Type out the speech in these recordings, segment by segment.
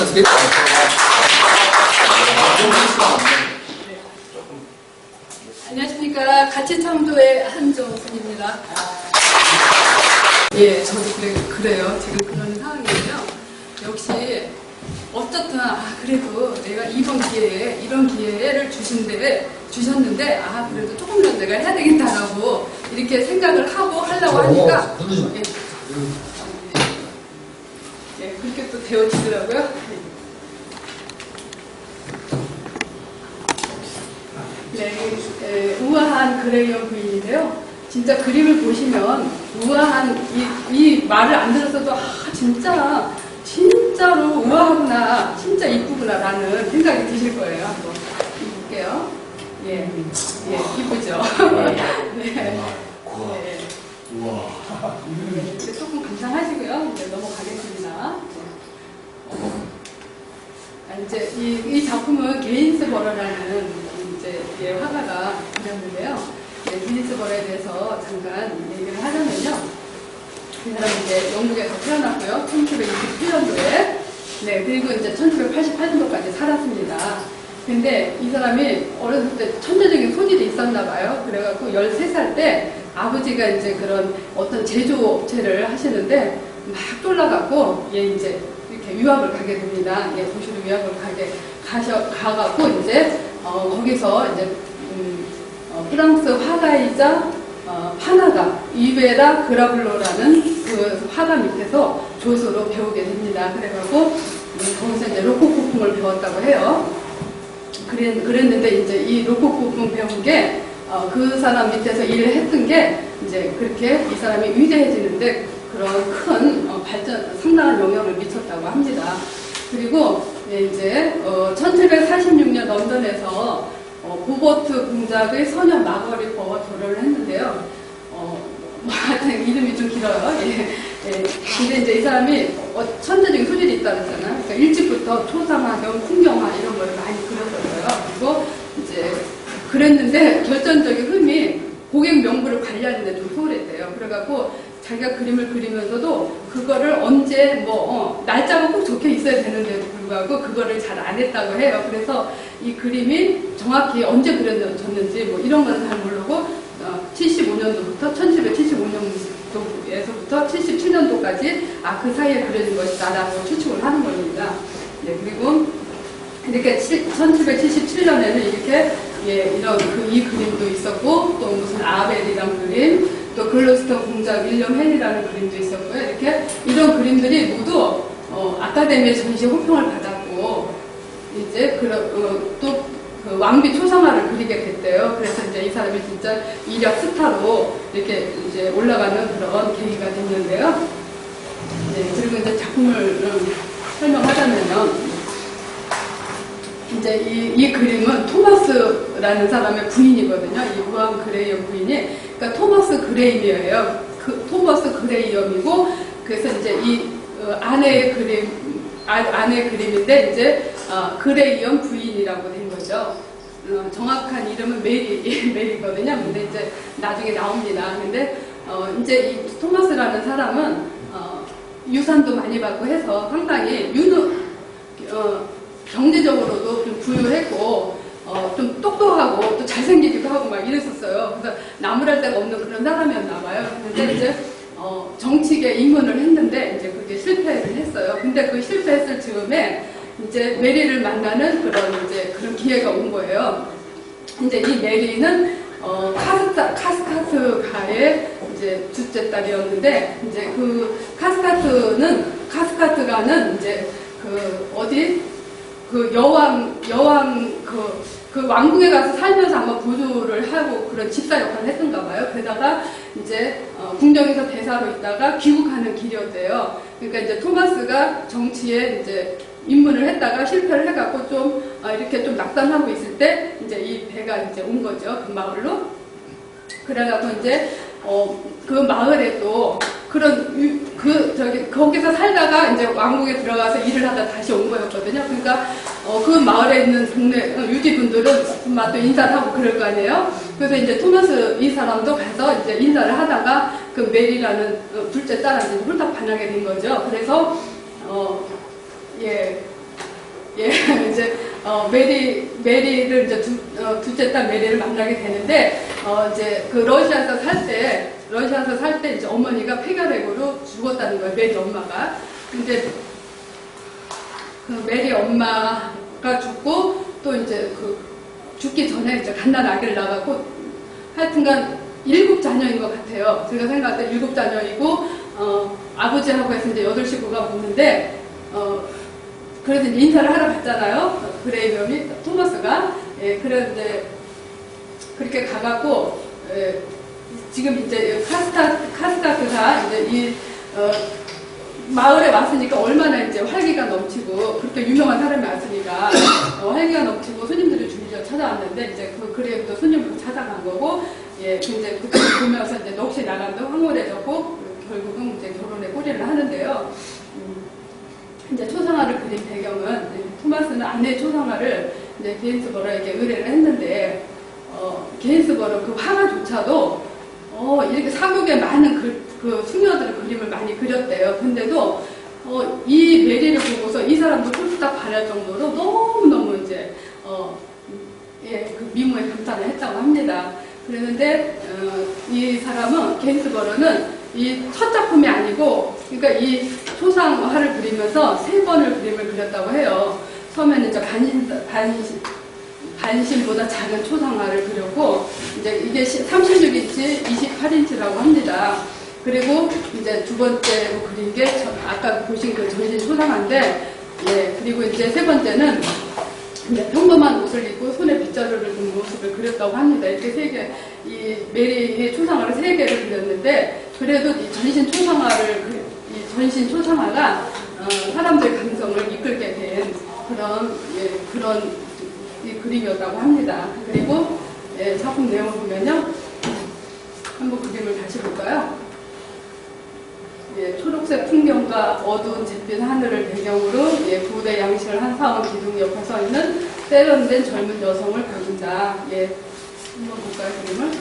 어떻게? 안녕하십니까. 가치창조의 한정순입니다. 예, 저도 그래, 그래요. 지금 그런 상황이에요. 역시, 어떻든, 아, 그래도 내가 이번 기회에, 이런 기회를 주신데, 주셨는데, 아, 그래도 조금이라도 내가 해야 되겠다라고, 이렇게 생각을 하고 하려고 하니까, 흔들지 마. 예, 예, 그렇게 또 되어지더라고요. 네, 에, 우아한 그레이엄 부인인데요. 진짜 그림을 보시면 우아한 이, 이 말을 안 들었어도 아 진짜 진짜로 우아하구나, 진짜 이쁘구나라는 생각이 드실 거예요. 한번 볼게요. 예, 예, 이쁘죠. 네. 네. 우와. 네, 조금 감상하시고요. 이제 넘어가겠습니다. 아, 이제 이, 이 작품은 게인스 버러라는 이제 예, 화가가 그렸는데요. 네, 게인스버러에 대해서 잠깐 얘기를 하자면요. 이 사람이 이제 영국에서 태어났고요. 1727년도에. 네, 그리고 이제 1788년도까지 살았습니다. 근데 이 사람이 어렸을 때 천재적인 소질이 있었나 봐요. 그래갖고 13살 때 아버지가 이제 그런 어떤 제조업체를 하시는데 막 쫄라갖고 얘 이제 이렇게 유학을 가게 됩니다. 예, 도시로 유학을 가게 가셔 가갖고 이제 어, 거기서 이제 음, 어, 프랑스 화가이자 어, 파나가 이베라 그라블로라는 그 화가 밑에서 조수로 배우게 됩니다. 그래갖고 음, 거기서 이제 로코코풍을 배웠다고 해요. 그랬, 그랬는데 이제 이 로코코풍 배운 게 어, 그 사람 밑에서 일을 했던 게 이제 그렇게 이 사람이 위대해지는데 그런 큰 어, 발전, 상당한 영향을 미쳤다고 합니다. 그리고 예, 이제 어, 1746년 런던에서 어, 보버트 공작의 소녀 마거리퍼와 결혼을 했는데요. 어, 뭐 하여튼 이름이 좀 길어요. 예. 예. 근데 이제 이 사람이 어, 천재적인 소질이 있다 그랬잖아요. 그러니까 일찍부터 초상화, 겸 풍경화 이런 걸 많이 그렸었어요. 그리고 이제 그랬는데 결정적인 흠이 고객 명부를 관리하는데 좀 소홀했대요. 그래갖고 자기가 그림을 그리면서도 그거를 언제 뭐 어, 날짜가 꼭 적혀 있어야 되는데도 불구하고 그거를 잘 안 했다고 해요. 그래서 이 그림이 정확히 언제 그려졌는지 뭐 이런 거는 잘 모르고 어, 75년도부터 1775년도에서부터 77년도까지 아 그 사이에 그려진 것이다라고 추측을 하는 겁니다. 네, 그리고 이렇게 1777년에는 이렇게 예, 이런 그 이 그림도 있었고 또 무슨 아벨이란 그림 또 글로스터 공작 윌리엄 헨이라는 그림도 있었고요. 이렇게 이런 그림들이 모두 어, 아카데미의 전시 호평을 받았고 이제 그러, 어, 또그 왕비 초상화를 그리게 됐대요. 그래서 이제 이 사람이 진짜 이력 스타로 이렇게 이제 올라가는 그런 계기가 됐는데요. 네, 그리고 이제 작품을 음, 설명하자면요. 이제 이, 이 그림은 토마스라는 사람의 부인이거든요. 이 우한 그레이엄 부인이. 그러니까 토마스 그레이엄이에요. 그, 토마스 그레이엄이고, 그래서 이제 이 어, 아내의 그림, 아, 아내의 그림인데, 이제 어, 그레이엄 부인이라고 된 거죠. 어, 정확한 이름은 메리, 메리거든요. 근데 이제 나중에 나옵니다. 근데 어, 이제 이 토마스라는 사람은 어, 유산도 많이 받고 해서 상당히 유능, 어, 경제적으로도 좀 부유했고 어, 좀 똑똑하고 또 잘생기기도 하고 막 이랬었어요. 그래서 나무랄 데가 없는 그런 사람이었나 봐요. 근데 이제 어, 정치계 입문을 했는데 이제 그게 실패를 했어요. 근데 그 실패했을 즈음에 이제 메리를 만나는 그런 이제 그런 기회가 온 거예요. 이제 이 메리는 어, 카스타, 카스카트가의 이제 둘째 딸이었는데 이제 그 카스카트는 카스카트가는 이제 그 어디 그 여왕, 여왕, 그, 그 왕궁에 가서 살면서 아마 보조를 하고 그런 집사 역할을 했던가 봐요. 게다가 이제 어, 궁정에서 대사로 있다가 귀국하는 길이었대요. 그러니까 이제 토마스가 정치에 이제 입문을 했다가 실패를 해갖고 좀 어, 이렇게 좀 낙담하고 있을 때 이제 이 배가 이제 온 거죠. 그 마을로. 그래갖고 이제 어, 그 마을에 또 그런 유, 그 저기 거기서 살다가 이제 왕궁에 들어가서 일을 하다 다시 온 거였거든요. 그러니까 어, 그 마을에 있는 동네 어, 유지 분들은 막또 인사를 하고 그럴 거 아니에요. 그래서 이제 토마스 이 사람도 가서 이제 인사를 하다가 그 메리라는 어, 둘째 딸한테 홀딱 반하게 된 거죠. 그래서 어, 예. 예, 이제, 어, 메리, 메리를 이제 두, 어, 둘째 딸 메리를 만나게 되는데, 어, 이제 그 러시아에서 살 때, 러시아에서 살 때 이제 어머니가 폐결핵으로 죽었다는 거예요, 메리 엄마가. 근데 그 메리 엄마가 죽고, 또 이제 그 죽기 전에 이제 갓난 아기를 낳았고, 하여튼간 일곱 자녀인 것 같아요. 제가 생각할 때 일곱 자녀이고, 어, 아버지하고 해서 이제 여덟 식구가 묻는데, 어, 그래서 이제 인사를 하러 갔잖아요. 그레이엄이, 토마스가. 예, 그런데 그렇게 가갖고, 예, 지금 이제 카스타, 카스타스가 이제 이, 어, 마을에 왔으니까 얼마나 이제 활기가 넘치고, 그렇게 유명한 사람이 왔으니까, 어, 활기가 넘치고 손님들이 줄이려 찾아왔는데, 이제 그 그레이엄도 손님으로 찾아간 거고, 예, 그 이제 그때 보면서 이제 넋이 나간도 황홀해졌고, 결국은 이제 결혼에 꼬리를 하는데요. 음, 이제 초상화를 그린 배경은 토마스는 아내 초상화를 이제 게인스버러에게 의뢰를 했는데 어, 게인스버러 그 화가조차도 어, 이렇게 사극에 많은 그, 그 숙녀들의 그림을 많이 그렸대요. 근데도 어, 이 메리를 보고서 이 사람도 홀딱 반할 정도로 너무너무 이제 어, 예, 그 미모에 감탄을 했다고 합니다. 그랬는데 어, 이 사람은 게인스버러는 이 첫 작품이 아니고 그러니까 이 초상화를 그리면서 세 번을 그림을 그렸다고 해요. 처음에는 이제 반신, 반신, 반신보다 작은 초상화를 그렸고 이제 이게 36인치, 28인치라고 합니다. 그리고 이제 두 번째로 그린 게 저- 아까 보신 그 전신 초상화인데 예, 그리고 이제 세 번째는 이제 평범한 옷을 입고 손에 빗자루를 든 모습을 그렸다고 합니다. 이렇게 세 개, 이 메리의 초상화를 세 개를 그렸는데, 그래도 이 전신 초상화를, 그- 이 전신 초상화가, 어, 사람들의 감성을 이끌게 된 그런, 예, 그런 이 그림이었다고 합니다. 그리고, 예, 작품 내용을 보면요. 한번 그림을 다시 볼까요? 예, 초록색 풍경과 어두운 짙은 하늘을 배경으로 예, 부대 양식을 한 사원 기둥 옆에 서 있는 세련된 젊은 여성을 보인다. 예, 한번 볼까요, 그림을?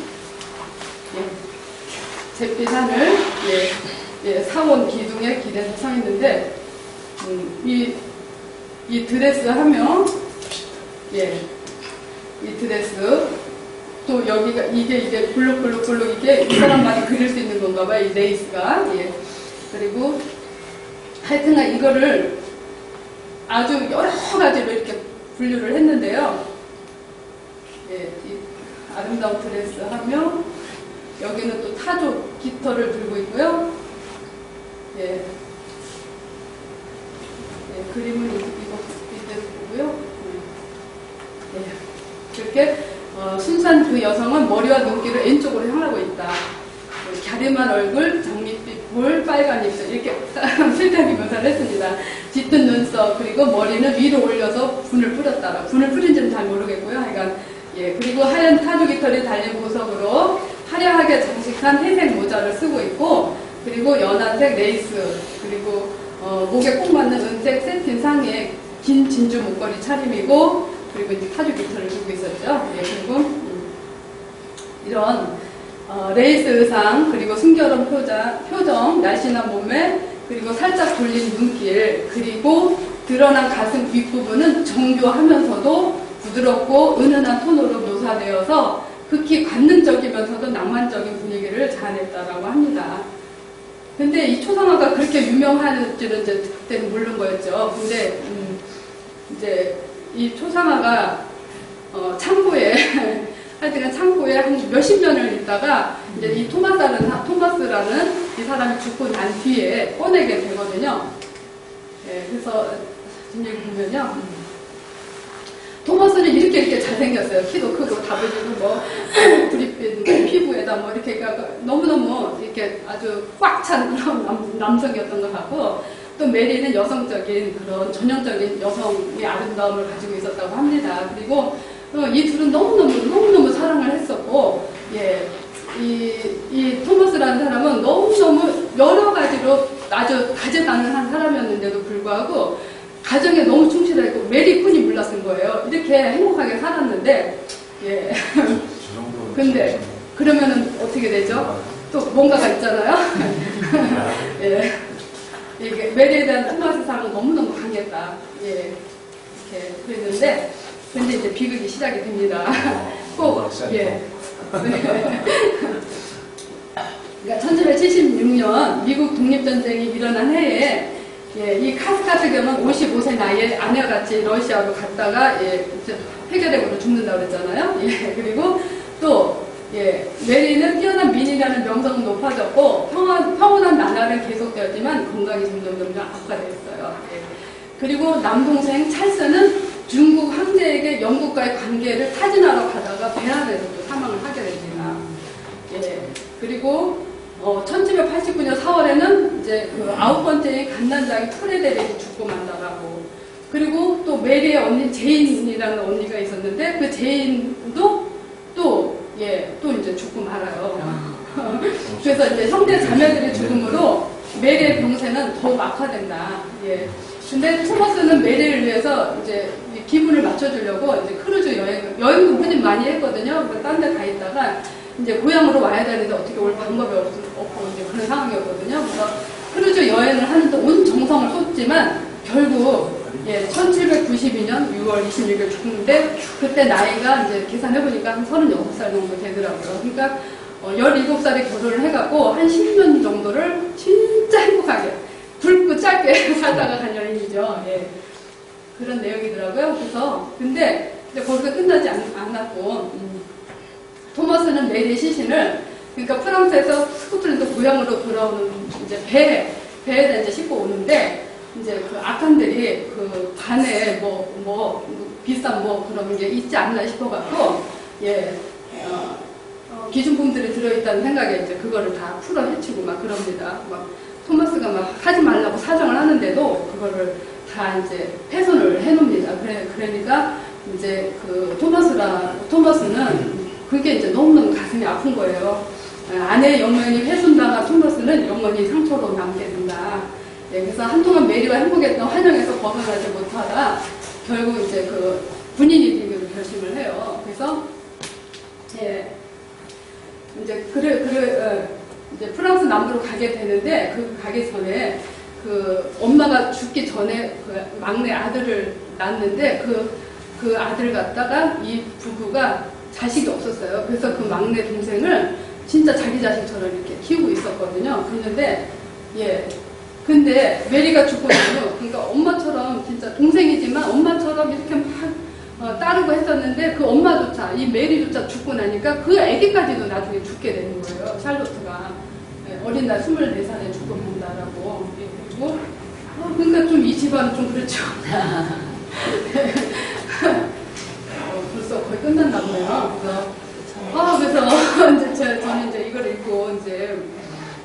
예, 잿빛 하늘, 예, 예, 사원 기둥에 기대서 서 있는데, 음, 이, 이 드레스 하면, 예, 이 드레스, 또 여기가 이게 이게 블록블록블록 이게 이 사람만이 그릴 수 있는 건가 봐요 이 레이스가 예 그리고 하여튼간 이거를 아주 여러 가지로 이렇게 분류를 했는데요. 예이 아름다운 드레스 하며 여기는 또 타조 깃털을 들고 있고요. 예, 예 그림은 이- 이거 이때 보고요. 예. 그렇게 어, 순수한 그 여성은 머리와 눈길을 왼쪽으로 향하고 있다. 그 갸름한 얼굴, 장밋 빛 볼, 빨간 입술 이렇게 필터기 묘사를 했습니다. 짙은 눈썹 그리고 머리는 위로 올려서 분을 뿌렸다. 분을 뿌린지는 잘 모르겠고요. 하여간 예 그리고 하얀 타조 깃털이 달린 보석으로 화려하게 장식한 회색 모자를 쓰고 있고 그리고 연한색 레이스 그리고 어, 목에 꼭 맞는 은색 세틴 상의에 긴 진주 목걸이 차림이고 그리고 이제 타주 깃털을 들고 있었죠. 예, 그리고 음, 이런 어, 레이스 의상 그리고 순결한 표정, 표정, 날씬한 몸매 그리고 살짝 돌린 눈길 그리고 드러난 가슴 윗부분은 정교하면서도 부드럽고 은은한 톤으로 묘사되어서 극히 관능적이면서도 낭만적인 분위기를 자아냈다라고 합니다. 근데 이 초상화가 그렇게 유명한 줄은 이제 그때는 모르는 거였죠. 근데 음, 이제 이 초상화가 어, 창고에 하여튼 창고에 한 몇십 년을 있다가 이제 이 토마스라는 사- 토마스라는 이 사람이 죽고 난 뒤에 꺼내게 되거든요. 예, 그래서 여기 보면요. 토마스는 이렇게 이렇게 잘생겼어요. 키도 크고 다부지고 뭐 브릿빛 피부에다 뭐 이렇게 너무너무 이렇게 아주 꽉 찬 그런 남, 남성이었던 것 같고 또 메리는 여성적인 그런 전형적인 여성의 아름다움을 가지고 있었다고 합니다. 그리고 어, 이 둘은 너무너무 너무너무 사랑을 했었고 예. 이, 이 토마스라는 사람은 너무너무 여러 가지로 아주 다재다능한 사람이었는데도 불구하고 가정에 너무 충실했고 메리 쿤이 몰랐은 거예요. 이렇게 행복하게 살았는데 예. 저 정도. 근데 그러면은 어떻게 되죠? 또 뭔가가 있잖아요. 예. 이게 메리에 대한 토마스 사랑은 너무너무 강했다. 예. 이렇게 그랬는데 근데 이제 비극이 시작이 됩니다. 꼭 예. 그러니까 1776년 미국 독립전쟁이 일어난 해에 예, 이 카스카트 겸은 55세 나이에 아내와 같이 러시아로 갔다가 예, 폐결핵으로 죽는다고 그랬잖아요. 예, 그리고 또 예, 메리는 뛰어난 민이라는 명성은 높아졌고 평안, 평온한 나날은 계속되었지만 건강이 점점 점점 악화되었어요. 예. 그리고 남동생 찰스는 중국 황제에게 영국과의 관계를 타진하러 가다가 배 안에서 또 사망을 하게 됩니다. 예. 그리고 어, 1789년 4월에는 이제 그 아홉 번째인 갓난장이 프레데릭이 죽고 만다라고. 그리고 또 메리의 언니 제인이라는 언니가 있었는데 그 제인도 또 예, 또 이제 죽고 말아요. 그래서 이제 형제 자매들의 죽음으로 메리의 병세는 더욱 악화된다. 예. 근데 토마스는 메리를 위해서 이제 이 기분을 맞춰주려고 이제 크루즈 여행, 여행도 흔히 많이 했거든요. 딴 데 가 있다가 이제 고향으로 와야 되는데 어떻게 올 방법이 없, 없고 이제 그런 상황이었거든요. 그래서 크루즈 여행을 하는데 온 정성을 쏟지만 결국 예, 1792년 6월 26일 죽는데 그때 나이가 이제 계산해보니까 한 36살 정도 되더라고요. 그러니까 어, 17살에 결혼을 해갖고 한 10년 정도를 진짜 행복하게 굵고 짧게 살다가 간 여인이죠. 예. 그런 내용이더라고요. 그래서 근데 이제 거기서 끝나지 않, 않았고 음, 토마스는 메리 시신을 그러니까 프랑스에서 스코틀랜드 고향으로 돌아오는 이제 배 배에다 이제 싣고 오는데 이제 그 악한들이 그 반에 뭐, 뭐, 비싼 뭐 그런 게 있지 않나 싶어갖고, 예, 어, 어, 기준품들이 들어있다는 생각에 이제 그거를 다 풀어 헤치고 막 그럽니다. 막 토마스가 막 하지 말라고 사정을 하는데도 그거를 다 이제 훼손을 해놓습니다. 그래, 그러니까 이제 그 토마스라, 토마스는 그게 이제 너무너무 가슴이 아픈 거예요. 아내의 영혼이 훼손당한 토마스는 영원히 상처로 남게 된다. 예, 그래서 한동안 메리와 행복했던 환영에서 벗어나지 못하다 결국 이제 그 군인이 되기로 결심을 해요. 그래서 예, 이제 그래 그래 어, 이제 프랑스 남부로 가게 되는데 그 가기 전에 그 엄마가 죽기 전에 그 막내 아들을 낳았는데 그, 그 아들 갖다가 이 부부가 자식이 없었어요. 그래서 그 막내 동생을 진짜 자기 자식처럼 이렇게 키우고 있었거든요. 그런데 예, 근데 메리가 죽고 나면 그러니까 엄마처럼 진짜 동생이지만 엄마처럼 이렇게 막 어, 따르고 했었는데 그 엄마조차 이 메리조차 죽고 나니까 그 아기까지도 나중에 죽게 되는 거예요. 샬로트가 예, 어린 날 24살에 죽고 만다라고 예, 그리고 어, 그러니까 좀 이 집안은 좀 그렇죠. 어, 벌써 거의 끝났나 보네요. 그래서 아 그래서 이제 제, 저는 이제 이걸 읽고 이제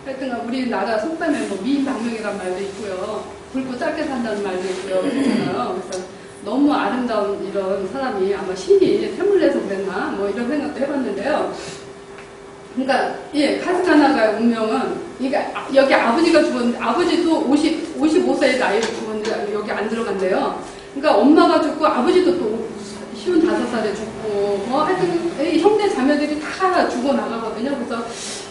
하여튼간 우리 나라 속담에 뭐 미인방명이란 말도 있고요. 굵고 짧게 산다는 말도 있고요. 그래서 너무 아름다운 이런 사람이 아마 신이 샘을 내서 그랬나 뭐 이런 생각도 해봤는데요. 그러니까 예 카스카나가의 운명은 그러니까 여기 아버지가 죽었는데 아버지도 50 55세의 나이로 죽었는데 여기 안 들어간대요. 그러니까 엄마가 죽고 아버지도 또 쉬운 다섯 살에 죽고 뭐 하여튼 이 형제 자매들이 다 죽어 나가거든요. 그래서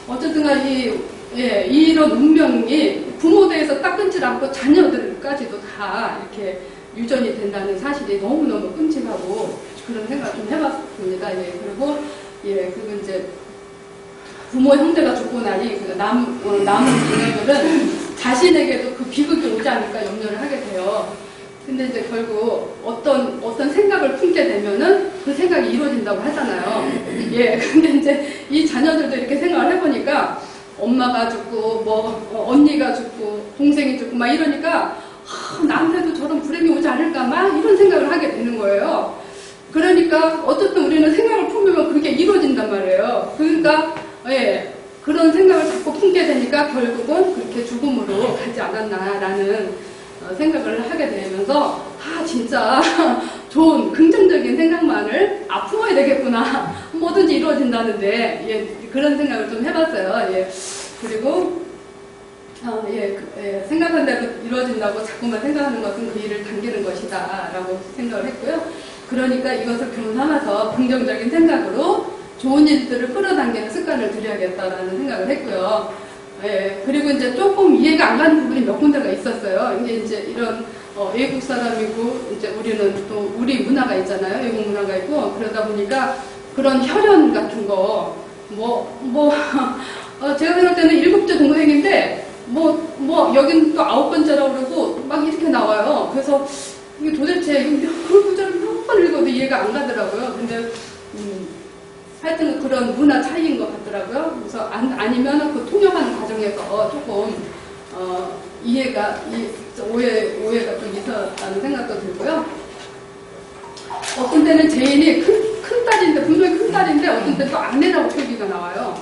어쨌든간 이 예, 이런 운명이 부모 대에서 딱 끊질 않고 자녀들까지도 다 이렇게 유전이 된다는 사실이 너무너무 끔찍하고 그런 생각 좀 해봤습니다. 예, 그리고 예, 그리고 이제 부모 형제가 죽고 나니 그 남, 어, 남은 자녀들은 자신에게도 그 비극이 오지 않을까 염려를 하게 돼요. 근데 이제 결국 어떤, 어떤 생각을 품게 되면은 그 생각이 이루어진다고 하잖아요. 예, 근데 이제 이 자녀들도 이렇게 생각을 해보니까 엄마가 죽고 뭐 어, 언니가 죽고 동생이 죽고 막 이러니까 아, 나한테도 저런 불행이 오지 않을까 막 이런 생각을 하게 되는 거예요. 그러니까 어쨌든 우리는 생각을 품으면 그게 이루어진단 말이에요. 그러니까 예 그런 생각을 자꾸 품게 되니까 결국은 그렇게 죽음으로 가지 않았나라는 어, 생각을 하게 되면서 아 진짜 좋은 긍정적인 생각만을 아 품어야 되겠구나 뭐든지 이루어진다는데 예, 그런 생각을 좀 해봤어요. 예. 그리고 어, 예, 그, 예, 생각한 대로 이루어진다고 자꾸만 생각하는 것은 그 일을 당기는 것이다 라고 생각을 했고요. 그러니까 이것을 삼아서 긍정적인 생각으로 좋은 일들을 끌어당기는 습관을 들여야겠다라는 생각을 했고요. 예, 그리고 이제 조금 이해가 안 가는 부분이 몇 군데가 있었어요. 이게 이제 이런 어, 외국 사람이고 이제 우리는 또 우리 문화가 있잖아요. 외국 문화가 있고 그러다 보니까 그런 혈연 같은 거 뭐 뭐 어, 제가 생각할 때는 일곱째 동생인데 뭐 뭐 여긴 또 아홉 번째라고 그러고 막 이렇게 나와요. 그래서 이게 도대체 그 구절을 몇 번 읽어도 이해가 안 가더라고요. 근데 음, 하여튼 그런 문화 차이인 것 같더라고요. 그래서 안, 아니 면 그 통역하는 과정에서 조금 어, 이해가 이, 오해 오해가 좀 있었다는 생각도 들고요. 어떤 때는 제인이 큰, 큰 딸인데 분명히 큰 딸인데 어떤 때또 아내라고 표기가 나와요.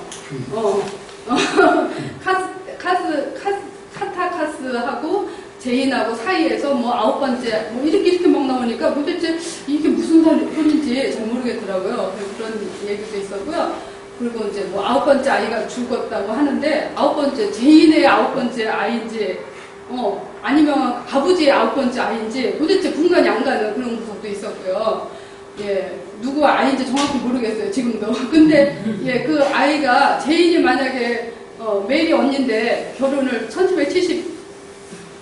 어, 어, 카스 카스 카스 카타카스하고 제인하고 사이에서 뭐 아홉 번째 뭐 이렇게 이렇게 막 나오니까 도대체 이게 무슨 소리인지 잘 모르겠더라고요. 그런 얘기도 있었고요. 그리고 이제 뭐 아홉 번째 아이가 죽었다고 하는데 아홉 번째 제인의 아홉 번째 아이인지 어 아니면 아버지의 아홉 번째 아이인지 도대체 분간이 안 가는 그런 구석도 있었고요. 예 누구 아이인지 정확히 모르겠어요 지금도. 근데 예 그 아이가 제인이 만약에 어, 메리 언니인데 결혼을 1770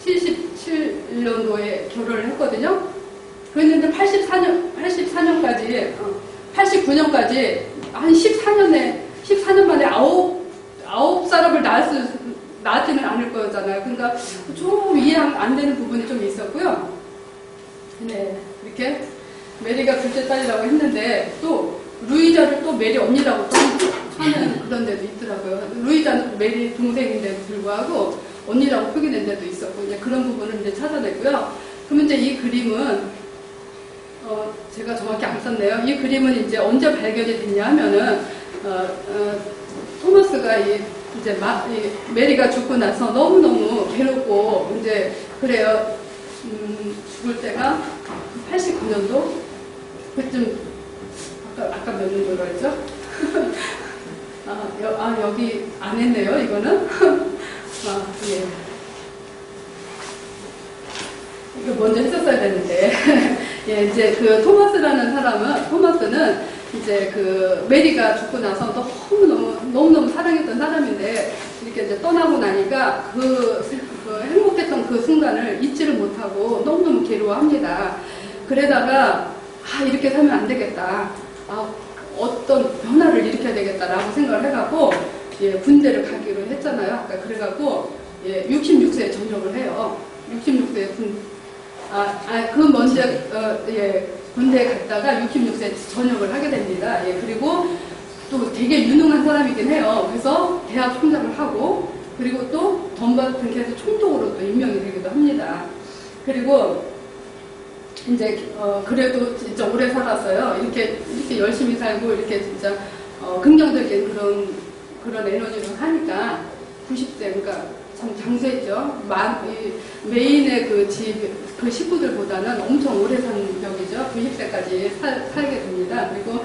77년도에 결혼을 했거든요. 그랬는데 84년, 84년까지, 89년까지 한 14년에, 14년 만에 아홉, 사람을 낳을 수, 낳지는 않을 거잖아요. 그러니까 좀 이해 안 되는 부분이 좀 있었고요. 네, 이렇게 메리가 둘째 딸이라고 했는데 또 루이자를 또 메리 언니라고 또 하는 그런 데도 있더라고요. 루이자는 메리 동생인데도 불구하고 언니라고 표기된 데도 있었고 이제 그런 부분을 이제 찾아냈고요. 그러면 이제 이 그림은 어 제가 정확히 안 썼네요. 이 그림은 이제 언제 발견이 됐냐 하면은 어, 어, 토마스가 이 이제 마, 이 메리가 죽고 나서 너무 너무 괴롭고 이제 그래요. 음, 죽을 때가 89년도 그쯤 아까 아까 몇 년도로 했죠? 아, 여, 아 여기 안 했네요. 이거는. 아, 예. 이거 먼저 했었어야 되는데. 예, 이제 그 토마스라는 사람은, 토마스는 이제 그 메리가 죽고 나서 너무너무, 너무너무 사랑했던 사람인데, 이렇게 이제 떠나고 나니까 그, 그 행복했던 그 순간을 잊지를 못하고 너무너무 괴로워합니다. 그러다가, 아, 이렇게 살면 안 되겠다. 아, 어떤 변화를 일으켜야 되겠다라고 생각을 해갖고, 예, 군대를 가기로 했잖아요. 아까 그래갖고 예, 66세에 전역을 해요. 66세에 군, 아, 아, 그 먼저 어, 예, 군대에 갔다가 66세에 전역을 하게 됩니다. 예, 그리고 또 되게 유능한 사람이긴 해요. 그래서 대학 총장을 하고 그리고 또 덤바튼케에서 총독으로 또 임명이 되기도 합니다. 그리고 이제 어, 그래도 진짜 오래 살았어요. 이렇게 이렇게 열심히 살고 이렇게 진짜 어, 긍정적인 그런 그런 에너지를 하니까 90대 그러니까 참 장수했죠. 만, 이, 메인의 그 집, 그 식구들보다는 엄청 오래 산 벽이죠. 90세까지 살, 살게 됩니다. 그리고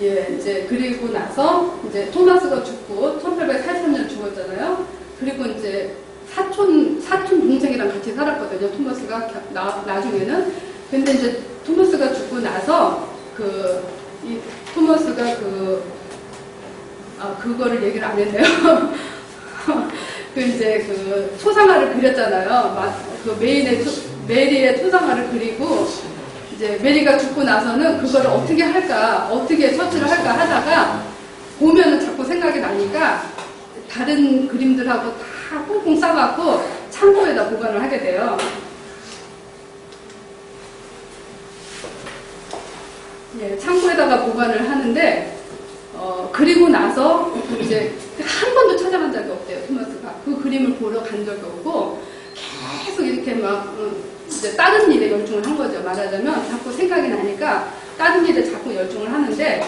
예, 이제 그리고 나서 이제 토마스가 죽고 1883년 죽었잖아요. 그리고 이제 사촌 사촌 동생이랑 같이 살았거든요. 토마스가 나, 나중에는. 근데 이제 토마스가 죽고 나서 그 이 토마스가 그 아, 그거를 얘기를 안 했네요. 그 이제 그 초상화를 그렸잖아요. 마- 그 메인의 초- 메리의 초상화를 그리고 이제 메리가 죽고 나서는 그거를 어떻게 할까, 어떻게 처치를 할까 하다가 보면은 자꾸 생각이 나니까 다른 그림들하고 다 꽁꽁 싸갖고 창고에다 보관을 하게 돼요. 예, 창고에다가 보관을 하는데 어, 그리고 나서 이제 한 번도 찾아간 적이 없대요, 토마스가. 그 그림을 보러 간 적이 없고, 계속 이렇게 막, 어, 이제 다른 일에 열중을 한 거죠, 말하자면. 자꾸 생각이 나니까 다른 일에 자꾸 열중을 하는데,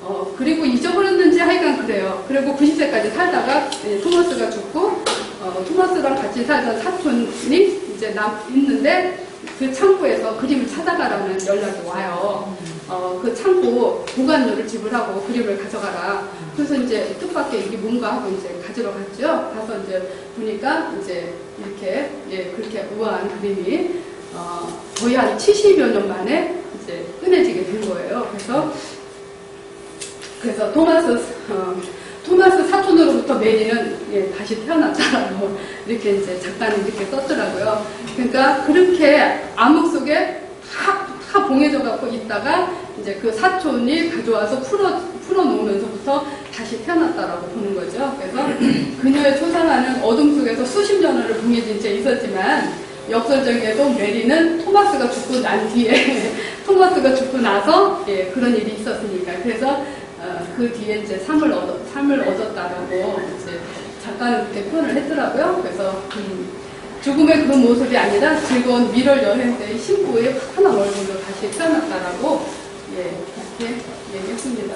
어, 그리고 잊어버렸는지 하여간 그래요. 그리고 90세까지 살다가 예, 토마스가 죽고, 어, 토마스랑 같이 살던 사촌이 이제 남, 있는데, 그 창고에서 그림을 찾아가라는 연락이 와요. 어, 그 창고 보관료를 지불하고 그림을 가져가라. 그래서 이제 뜻밖의 이게 뭔가 하고 이제 가지러 갔죠. 가서 이제 보니까 이제 이렇게, 예, 그렇게 우아한 그림이, 어, 거의 한 70여 년 만에 이제 꺼내지게 된 거예요. 그래서, 그래서 토마스, 어, 토마스 사촌으로부터 메리는 예, 다시 태어났다라고 이렇게 이제 작가는 이렇게 썼더라고요. 그러니까 그렇게 암흑 속에 봉해져 갖고 있다가 이제 그 사촌이 가져와서 풀어 풀어 놓으면서부터 다시 태어났다라고 보는 거죠. 그래서 그녀의 초상화는 어둠 속에서 수십 년을 봉해진 채 있었지만 역설적에도 메리는 토마스가 죽고 난 뒤에 토마스가 죽고 나서 예, 그런 일이 있었으니까 그래서 어, 그 뒤에 이제 삶을 얻 삶을 얻었다라고 이제 작가는 그렇게 표현을 했더라고요. 그래서 음, 죽음의 그런 모습이 아니라 즐거운 미럴 여행 때의 신부의 환한 얼굴로 다시 태어났다라고 예, 이렇게 얘기했습니다.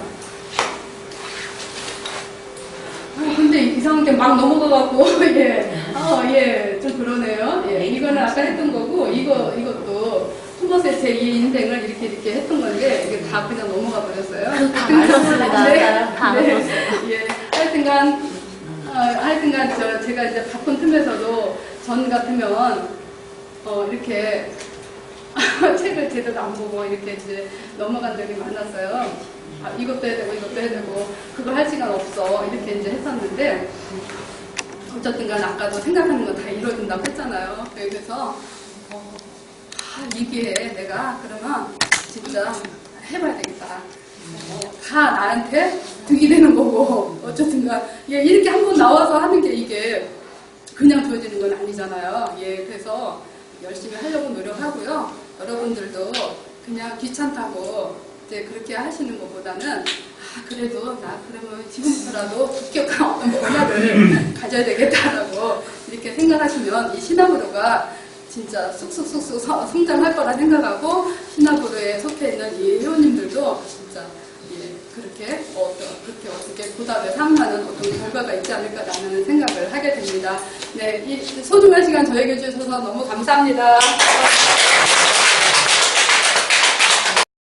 아, 근데 이상한 게막 넘어가갖고, 예, 어, 예, 좀 그러네요. 예, 이거는 아까 했던 거고, 이거, 이것도 토마스의 제2 인생을 이렇게 이렇게 했던 건데, 이게 다 그냥 넘어가 버렸어요. 다 알았습니다. 네, 다 네. 예, 하여튼간, 어, 하여튼간, 저, 제가 이제 바쁜 틈에서도 전 같으면, 어, 이렇게, 책을 제대로 안 보고 이렇게 이제 넘어간 적이 많았어요. 아, 이것도 해야 되고 이것도 해야 되고 그거 할 시간 없어 이렇게 이제 했었는데 어쨌든 간 아까도 생각하는 건 다 이루어진다고 했잖아요. 그래서 어, 아, 이기에 내가 그러면 진짜 해봐야 되겠다. 어, 다 나한테 득이 되는 거고 어쨌든간 예, 이렇게 한번 나와서 하는 게 이게 그냥 주어지는 건 아니잖아요. 예, 그래서 열심히 하려고 노력하고요. 여러분들도 그냥 귀찮다고 이제 그렇게 하시는 것보다는 아 그래도 나 그러면 지금부터라도 급격한 어떤 변화를 가져야 되겠다라고 이렇게 생각하시면 이 시나브로가 진짜 쑥쑥쑥쑥 서- 성장할 거라 생각하고 시나브로에 속해 있는 이 회원님들도 진짜 예, 그렇게 어떤 그렇게 어떻게 보답에 상하는 어떤 결과가 있지 않을까라는 생각을 하게 됩니다. 네, 이 소중한 시간 저에게 주셔서 너무 감사합니다.